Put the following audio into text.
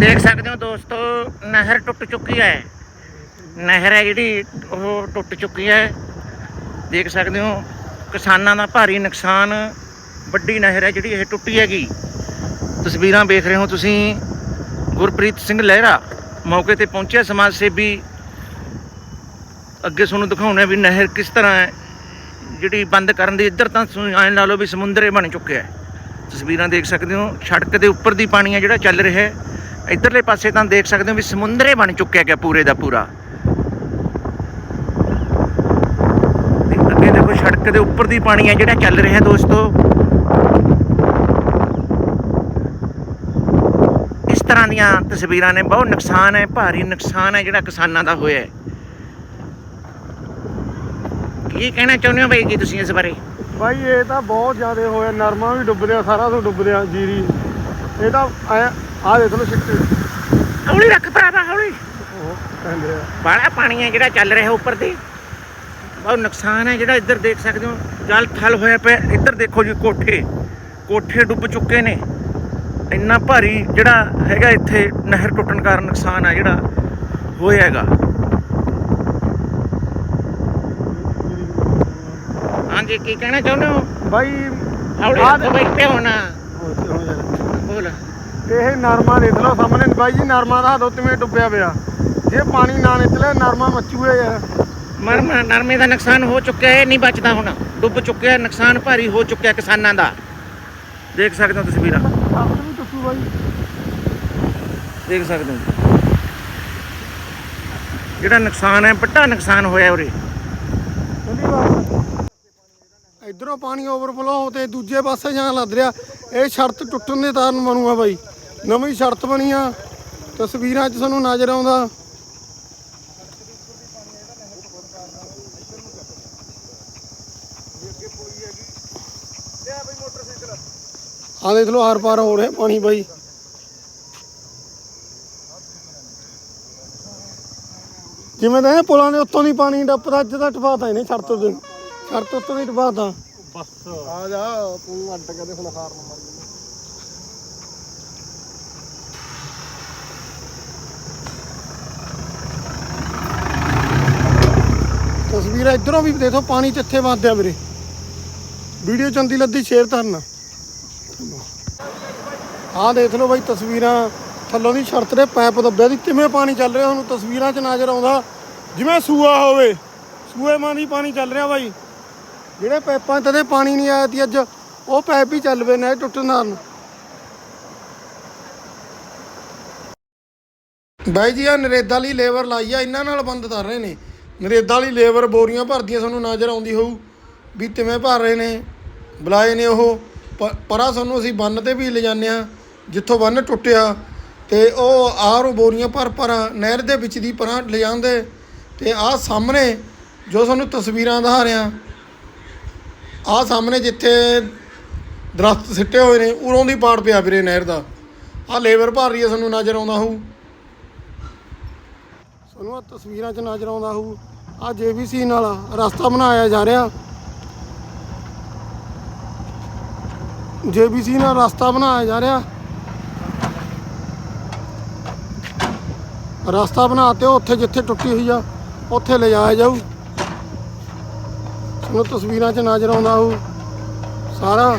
ਦੇਖ ਸਕਦੇ ਹੋ ਦੋਸਤੋ, ਨਹਿਰ ਟੁੱਟ ਚੁੱਕੀ ਹੈ। ਨਹਿਰ ਹੈ ਜਿਹੜੀ, ਉਹ ਟੁੱਟ ਚੁੱਕੀ ਹੈ। ਦੇਖ ਸਕਦੇ ਹੋ, ਕਿਸਾਨਾਂ ਦਾ ਭਾਰੀ ਨੁਕਸਾਨ, ਵੱਡੀ ਨਹਿਰ ਹੈ ਜਿਹੜੀ ਇਹ ਟੁੱਟੀ ਹੈਗੀ। ਤਸਵੀਰਾਂ ਵੇਖ ਰਹੇ ਹੋ ਤੁਸੀਂ, ਗੁਰਪ੍ਰੀਤ ਸਿੰਘ ਲਹਿਰਾ ਮੌਕੇ ਤੇ ਪਹੁੰਚਿਆ ਸਮਾਜ ਸੇਵੀ। ਅੱਗੇ ਤੁਹਾਨੂੰ ਦਿਖਾਉਣਾ ਵੀ ਨਹਿਰ ਕਿਸ ਤਰ੍ਹਾਂ ਹੈ, ਜਿਹੜੀ ਬੰਦ ਕਰਨ ਦੀ ਇੱਧਰ ਤਾਂ ਤੁਸੀਂ ਐਂ ਲਾ ਲਓ ਵੀ ਸਮੁੰਦਰੇ ਬਣ ਚੁੱਕਿਆ ਹੈ। ਤਸਵੀਰਾਂ ਦੇਖ ਸਕਦੇ ਹੋ, ਸੜਕ ਦੇ ਉੱਪਰ ਦੀ ਪਾਣੀ ਹੈ ਜਿਹੜਾ ਚੱਲ ਰਿਹਾ ਹੈ। ਇੱਧਰਲੇ ਪਾਸੇ ਤਾਂ ਦੇਖ ਸਕਦੇ ਹੋ ਵੀ ਸਮੁੰਦਰੇ ਬਣ ਚੁੱਕਿਆ ਗਿਆ ਪੂਰੇ ਦਾ ਪੂਰਾ। ਅੱਗੇ ਦੇਖੋ ਸੜਕ ਦੇ ਉੱਪਰ ਦੀ ਪਾਣੀ ਹੈ ਜਿਹੜਾ ਚੱਲ ਰਿਹਾ ਦੋਸਤੋ। ਇਸ ਤਰ੍ਹਾਂ ਦੀਆਂ ਤਸਵੀਰਾਂ ਨੇ, ਬਹੁਤ ਨੁਕਸਾਨ ਹੈ, ਭਾਰੀ ਨੁਕਸਾਨ ਹੈ ਜਿਹੜਾ ਕਿਸਾਨਾਂ ਦਾ ਹੋਇਆ ਹੈ। ਕੀ ਕਹਿਣਾ ਚਾਹੁੰਦੇ ਹੋ ਬਈ ਜੀ ਤੁਸੀਂ ਇਸ ਬਾਰੇ? ਬਾਈ, ਇਹ ਤਾਂ ਬਹੁਤ ਜ਼ਿਆਦਾ ਹੋਇਆ, ਨਰਮਾ ਵੀ ਡੁੱਬ ਰਿਹਾ, ਸਾਰਾ ਤੋਂ ਡੁੱਬ ਰਿਹਾ ਜੀਰੀ। ਇਹ ਤਾਂ ਆ ਦੇਖ ਲਓ ਸਿੱਟੇ ਹੌਲੀ ਰੱਖ ਭਰਾਵਾ ਹੌਲੀ। ਉਹ ਕਹਿੰਦੇ ਆ ਬਾਹਲਾ ਪਾਣੀ ਹੈ ਜਿਹੜਾ ਚੱਲ ਰਿਹਾ ਉੱਪਰ ਦੀ ਬਹੁਤ ਨੁਕਸਾਨ ਹੈ ਜਿਹੜਾ ਇੱਧਰ ਦੇਖ ਸਕਦੇ ਹੋ। ਜਲ ਥਲ ਹੋਇਆ ਪਿਆ। ਇੱਧਰ ਦੇਖੋ ਜੀ ਕੋਠੇ। ਕੋਠੇ ਡੁੱਬ ਚੁੱਕੇ ਨੇ। ਇੰਨਾ ਭਾਰੀ ਜਿਹੜਾ ਹੈਗਾ ਇੱਥੇ ਨਹਿਰ ਟੁੱਟਣ ਕਾਰਨ ਨੁਕਸਾਨ ਆ ਜਿਹੜਾ ਹੋਇਆ ਹੈਗਾ ਹਾਂਜੀ ਕੀ ਕਹਿਣਾ ਚਾਹੁੰਦੇ ਹੋ? ਬਾਈ ਹੌਲੀ ਆਹ ਰੱਖੋ ਬਈ ਤੇ ਹੋ ਜਾਣਾ। ਬੋਲ ਇਹ ਨਰਮਾ ਦੇਖ ਲਓ ਸਾਹਮਣੇ। ਬਾਈ ਜੀ ਨਰਮਾ ਦਾ ਹੱਥੋਂ ਕਿਵੇਂ ਡੁੱਬਿਆ ਪਿਆ। ਜੇ ਪਾਣੀ ਨਾ ਨਿਕਲੇ ਨਰਮਾ ਮੱਚੂਏ ਯਾਰ। ਮਰਮ ਨਰਮੇ ਦਾ ਨੁਕਸਾਨ ਹੋ ਚੁੱਕਿਆ ਹੈ ਨਹੀਂ ਬਚਦਾ ਹੁਣ। ਡੁੱਬ ਚੁੱਕਿਆ ਹੈ, ਨੁਕਸਾਨ ਭਾਰੀ ਹੋ ਚੁੱਕਿਆ ਕਿਸਾਨਾਂ ਦਾ। ਦੇਖ ਸਕਦੇ ਹੋ ਤਸਵੀਰਾਂ ਸੱਤ ਵੀ ਟੁੱਟੂ ਬਾਈ ਦੇਖ ਸਕਦੇ ਹੋ। ਜਿਹੜਾ ਨੁਕਸਾਨ ਹੈ ਵੱਡਾ ਨੁਕਸਾਨ ਹੋਇਆ ਉਰੇ। ਇਧਰੋਂ ਪਾਣੀ ਓਵਰਫਲੋ ਤੇ ਦੂਜੇ ਪਾਸੇ ਜਾਣ ਲੱਗ ਰਿਹਾ। ਇਹ ਸ਼ਰਤ ਟੁੱਟਣ ਦੇ ਕਾਰਨ ਬਣੂਆ ਬਾਈ। ਨਵੀਂ ਸ਼ਰਤ ਬਣੀ ਆ। ਤਸਵੀਰਾਂ 'ਚ ਤੁਹਾਨੂੰ ਨਜ਼ਰ ਆਉਂਦਾ। ਆ ਦੇਖ ਲਓ ਆਰ ਪਾਰ ਹੋ ਰਿਹਾ ਪਾਣੀ ਬਾਈ। ਜਿਵੇਂ ਤਾਂ ਇਹ ਪੁਲਾਂ ਦੇ ਉੱਤੋਂ ਦੀ ਪਾਣੀ ਡੱਪਦਾ, ਅੱਜ ਦਾ ਟਪਾਤਾ ਇਹਨੇ ਛੱਤ ਤੋਂ ਛੱਤ ਉੱਤੋਂ ਦੀ ਟਪਾਤਾ ਬਸ। ਆ ਜਾ, ਤੂੰ ਅੱਡ ਕਦੇ ਹੁਣ ਹਾਰ ਨਾ ਤਸਵੀਰਾਂ ਇਧਰੋਂ ਵੀ ਦੇਖੋ, ਪਾਣੀ ਕਿੱਥੇ ਵੱਧਦਿਆ ਵੀਰੇ। ਵੀਡੀਓ ਚੰਦੀ ਲੱਦੀ ਸ਼ੇਅਰ ਕਰਨਾ ਆਹ ਦੇਖ ਲਓ ਬਾਈ, ਤਸਵੀਰਾਂ ਥੱਲੋਂ ਦੀ ਛੜਤ ਦੇ ਪੈਪ ਦੱਬਿਆ ਦੀ। ਕਿਵੇਂ ਪਾਣੀ ਚੱਲ ਰਿਹਾ? ਤੁਹਾਨੂੰ ਤਸਵੀਰਾਂ 'ਚ ਨਜ਼ਰ ਆਉਂਦਾ। ਜਿਵੇਂ ਸੂਆ ਹੋਵੇ, ਸੂਏ ਮਾਂ ਦੀ ਪਾਣੀ ਚੱਲ ਰਿਹਾ ਬਾਈ। ਜਿਹੜੇ ਪਾਈਪਾਂ ਤੇ ਪਾਣੀ ਨਹੀਂ ਆਇਆ ਤੀ ਅੱਜ, ਉਹ ਪਾਈਪ ਵੀ ਚੱਲ ਪਏ ਨੇ ਟੁੱਟਣ ਨਾਲ। ਬਾਈ ਜੀ ਆ ਨਰੇਦਾ ਲਈ ਲੇਬਰ ਲਾਈ ਆ, ਇਹਨਾਂ ਨਾਲ ਬੰਦ ਕਰ ਰਹੇ ਨੇ। ਨਰੇਦਾ ਵਾਲੀ ਲੇਬਰ ਬੋਰੀਆਂ ਭਰਦੀਆਂ ਤੁਹਾਨੂੰ ਨਜ਼ਰ ਆਉਂਦੀ ਹੋਊ ਵੀ ਕਿਵੇਂ ਭਰ ਰਹੇ ਨੇ, ਬੁਲਾਏ ਨੇ ਉਹ। ਪ- ਪਰਾਂ ਸਾਨੂੰ ਅਸੀਂ ਬੰਨ ਤੇ ਵੀ ਲਿਜਾਨੇ ਆ ਜਿੱਥੋਂ ਬੰਨ ਟੁੱਟਿਆ। ਤੇ ਉਹ ਆਰ ਬੋਰੀਆਂ ਭਰ ਭਰ ਨਹਿਰ ਦੇ ਵਿੱਚ ਦੀ ਪਰਾਂ ਲਿਜਾਂਦੇ ਤੇ ਆਹ ਸਾਹਮਣੇ ਜੋ ਤੁਹਾਨੂੰ ਤਸਵੀਰਾਂ ਦਿਖਾ ਰਿਹਾ ਆਹ ਸਾਹਮਣੇ ਜਿੱਥੇ ਦਰਖਤ ਸਿੱਟੇ ਹੋਏ ਨੇ, ਉਰੋਂ ਦੀ ਪਾੜ ਪਿਆ ਵੀਰੇ ਨਹਿਰ ਦਾ। ਆਹ ਲੇਬਰ ਭਰ ਰਹੀ ਹੈ, ਸਾਨੂੰ ਨਜ਼ਰ ਆਉਂਦਾ ਹੋਊ। ਸਾਨੂੰ ਆਹ ਤਸਵੀਰਾਂ 'ਚ ਨਜ਼ਰ ਆਉਂਦਾ ਹੋਊ, ਆਹ ਜੇਬੀਸੀ ਨਾਲ ਰਸਤਾ ਬਣਾਇਆ ਜਾ ਰਿਹਾ। ਜੇਬੀਸੀ ਨਾਲ ਰਸਤਾ ਬਣਾਇਆ ਜਾ ਰਿਹਾ। ਰਸਤਾ ਬਣਾ ਤੇ ਉੱਥੇ ਜਿੱਥੇ ਟੁੱਟੀ ਹੋਈ ਆ, ਉੱਥੇ ਲਿਜਾਇਆ ਜਾਊ। ਤੁਹਾਨੂੰ ਤਸਵੀਰਾਂ 'ਚ ਨਜ਼ਰ ਆਉਂਦਾ ਹੋਊ, ਸਾਰਾ